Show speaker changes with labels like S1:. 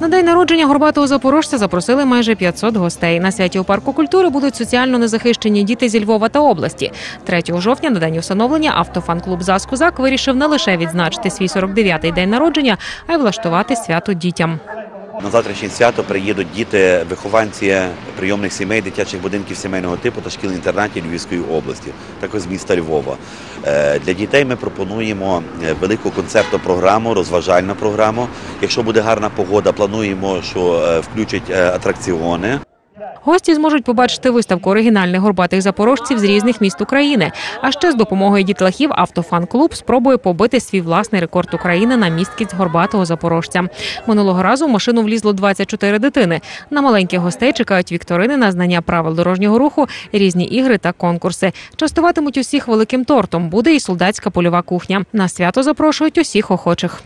S1: На день народження горбатого запорожця запросили майже 500 гостей. На святі у парку культури будуть соціально незахищені діти зі Львова та області. 3 жовтня на день усиновлення автофан-клуб «ЗАЗ Козак» вирішив не лише відзначити свій 49-й день народження, а й влаштувати свято дітям.
S2: На завтрашнє свято приїдуть діти, вихованці прийомних сімей, дитячих будинків сімейного типу та шкіл інтернатів Львівської області, також з міста Львова. Е, Для дітей ми пропонуємо е, велику концертну програму, розважальну програму. Якщо буде гарна погода, плануємо, що е, включать е, атракціони.
S1: Гості зможуть побачити виставку оригінальних горбатих запорожців з різних міст України. А ще з допомогою дітлахів автофан-клуб спробує побити свій власний рекорд України на місткість горбатого запорожця. Минулого разу в машину влізло 24 дитини. На маленьких гостей чекають вікторини на знання правил дорожнього руху, різні ігри та конкурси. Частуватимуть усіх великим тортом. Буде і солдатська польова кухня. На свято запрошують усіх охочих.